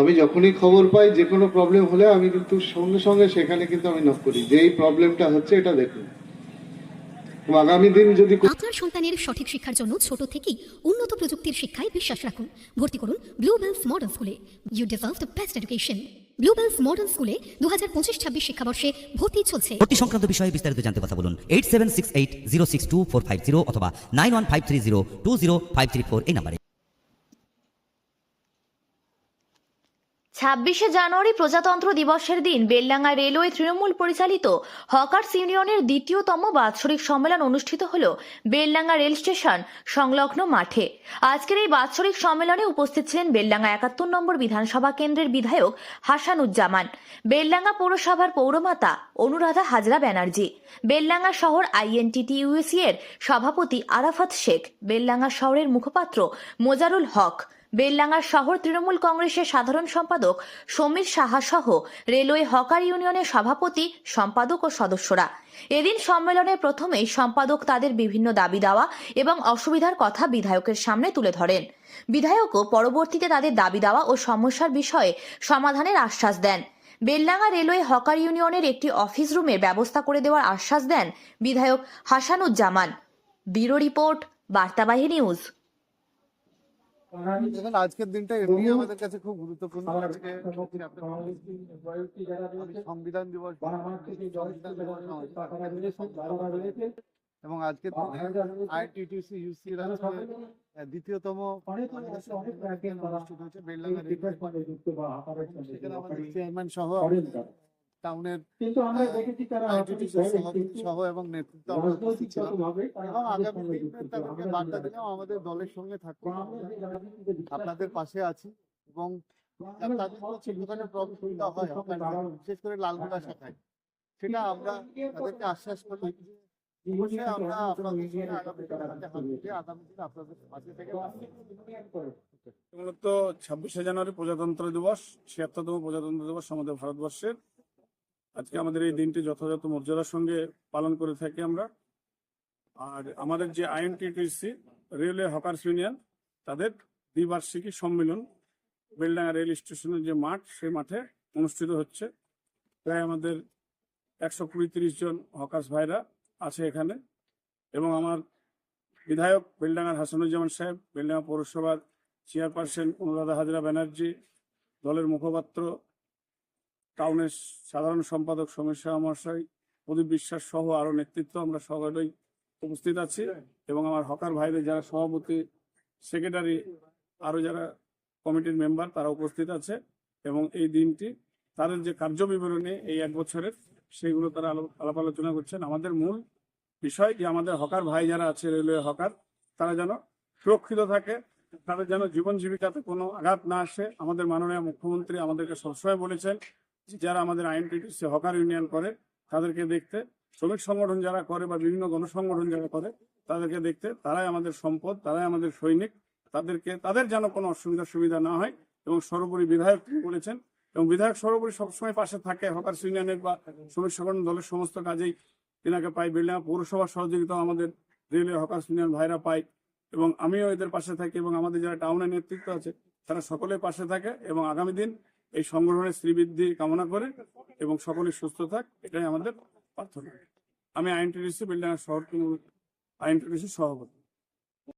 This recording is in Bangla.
আমি যখনই খবর পাই যে কোনো প্রবলেম হলে আমি কিন্তু সঙ্গে সঙ্গে সেখানে কিন্তু আমি নক করি। যে এই প্রবলেমটা হচ্ছে এটা দেখুন। আগামী দিন যদি আপনার সন্তানের সঠিক শিক্ষার জন্য ছোট থেকেই উন্নত প্রযুক্তির শিক্ষায় বিশ্বাস রাখুন। ভর্তি করুন ব্লু বেলস মডার্ন স্কুলে you deserve the best education blue bells modern স্কুলে দু হাজার পঁচিশ ছাব্বিশ শিক্ষাবর্ষে ভর্তি চলছে। ভর্তি সংক্রান্ত বিষয়ে বিস্তারিত জানতে কথা বলুন eight seven six eight zero six two four five zero অথবা nine one five three zero two zero five three four এই নাম্বারে। ছাব্বিশে জানুয়ারি প্রজাতন্ত্র দিবসের দিন বেলডাঙ্গা রেলওয়ে তৃণমূল পরিচালিত হকার্স ইউনিয়নের দ্বিতীয়তম বাৎসরিক সম্মেলন অনুষ্ঠিত হল বেলডাঙ্গা রেল স্টেশন সংলগ্ন মাঠে। আজকের এই বাৎসরিক সম্মেলনে উপস্থিত ছিলেন বেলডাঙ্গা একাত্তর নম্বর বিধানসভা কেন্দ্রের বিধায়ক হাসানুজ্জামান, বেলডাঙ্গা পৌরসভার পৌরমাতা অনুরাধা হাজরা ব্যানার্জি, বেলডাঙ্গা শহর আইএনটিটি ইউএসি এর সভাপতি আরাফাত শেখ, বেলডাঙ্গা শহরের মুখপাত্র মোজারুল হক বেলডাঙ্গা শহর তৃণমূল কংগ্রেসের সাধারণ সম্পাদক সমীর সাহা সহ রেলওয়ে হকার ইউনিয়নের সভাপতি, সম্পাদক ও সদস্যরা। এদিন সম্মেলনে প্রথমেই সম্পাদক তাদের বিভিন্ন দাবি দেওয়া এবং অসুবিধার কথা বিধায়কের সামনে তুলে ধরেন। বিধায়কও পরবর্তীতে তাদের দাবি দেওয়া ও সমস্যার বিষয়ে সমাধানের আশ্বাস দেন। বেলডাঙ্গা রেলওয়ে হকার ইউনিয়নের একটি অফিস রুমের ব্যবস্থা করে দেওয়ার আশ্বাস দেন বিধায়ক Hasanuzzaman. Bureau report, Bartabahi news. দেখুন আজকের দিনটা এমনি আমাদের কাছে খুব গুরুত্বপূর্ণ। আজকে সংবিধান দিবস। এবং আজকে আইটিটিসি ইউসি দ্বিতীয়তম হচ্ছে সেখানে আমাদের চেয়ারম্যান সহ টাউনের কিন্তু আমরা দেখেছি তারা ITTC সভাপতি সহ এবং নেতৃত্ব এবং আগামী দিনে তাদেরকে বার্তা দিলাম আমাদের দলের সঙ্গে থাকতে আপনাদের পাশে আছি এবং তাদের ছোটখাটো হয় বিশেষ করে লালগোলা শাখায়। সেটা আমরা তাদেরকে আশ্বাস করি আমরা আপনাদের সঙ্গে আগামী দিনে হাতে হাত মিলিয়ে আগামী দিনে আপনাদের পাশে থেকে মূলত ছাব্বিশে জানুয়ারি প্রজাতন্ত্র দিবস ছিয়াত্তরতম প্রজাতন্ত্র দিবস আমাদের ভারতবর্ষের। আজকে আমাদের এই দিনটি যথাযথ মর্যাদার সঙ্গে পালন করে থাকি আমরা। আর আমাদের যে আইএনটিটিসি, রেলওয়ে হকার্স ইউনিয়ন, তাদের দ্বিবার্ষিকী সম্মেলন বেলডাঙ্গা রেল স্টেশনের যে মাঠ, সেই মাঠে অনুষ্ঠিত হচ্ছে। প্রায় আমাদের একশো কুড়ি তিরিশ জন হকার্স ভাইরা আছে এখানে। এবং আমার বিধায়ক বেলডাঙ্গার হাসানুজ্জামান সাহেব, বেলডাঙ্গা পৌরসভার চেয়ারপারসন অনুরাধা হাজরা ব্যানার্জি, দলের মুখপাত্র টাউনের সাধারণ সম্পাদক সমস্যা মহাশয়, প্রদীপ বিশ্বাস সহ আরও নেতৃত্ব আমরা সকলেই উপস্থিত আছি এবং আমার হকার ভাইদের যারা সভাপতি, সেক্রেটারি, আরও যারা কমিটির মেম্বার তারা উপস্থিত আছে এবং এই দিনটি তাদের যে কার্য বিবরণী এই এক বছরের, সেগুলো তারা আলো- আলাপ আলোচনা করছেন। আমাদের মূল বিষয় যে আমাদের হকার ভাই যারা আছে, রেলওয়ে হকার, তারা যেন সুরক্ষিত থাকে, তাদের যেন জীবন জীবিকাতে কোনো আঘাত না আসে। আমাদের মাননীয় মুখ্যমন্ত্রী আমাদেরকে সবসময় বলেছেন যারা আমাদের আইএনটিটিসি হকার ইউনিয়ন করে, তাদেরকে দেখতে, শ্রমিক সংগঠন যারা করে বা বিভিন্ন গণসংগঠন যারা করে, তাদেরকে দেখতে, তারাই আমাদের সম্পদ, তারাই আমাদের সৈনিক, তাদেরকে, তাদের যেন কোনো অসুবিধা সুবিধা না হয় এবং সর্বোপরি বিধায়ক বলেছেন এবং বিধায়ক সর্বোপরি সবসময় পাশে থাকে, হকার ইউনিয়নের বা শ্রমিক সংগঠন দলের সমস্ত কাজেই তিনাকে পাই বেলডাঙ্গা পৌরসভার সহযোগিতা আমাদের রেলওয়ে হকার ইউনিয়ন ভাইরা পাই এবং আমিও এদের পাশে থাকি এবং আমাদের যারা টাউনের নেতৃত্ব আছে, তারা সকলের পাশে থাকে এবং আগামী দিন এই সংগঠনের শ্রীবৃদ্ধি কামনা করে এবং সকলে সুস্থ থাক, এটাই আমাদের প্রার্থনা। আমি আইএনটিডিসি বিল্ডিং শহর আইএনটিডিসি সভাপতি।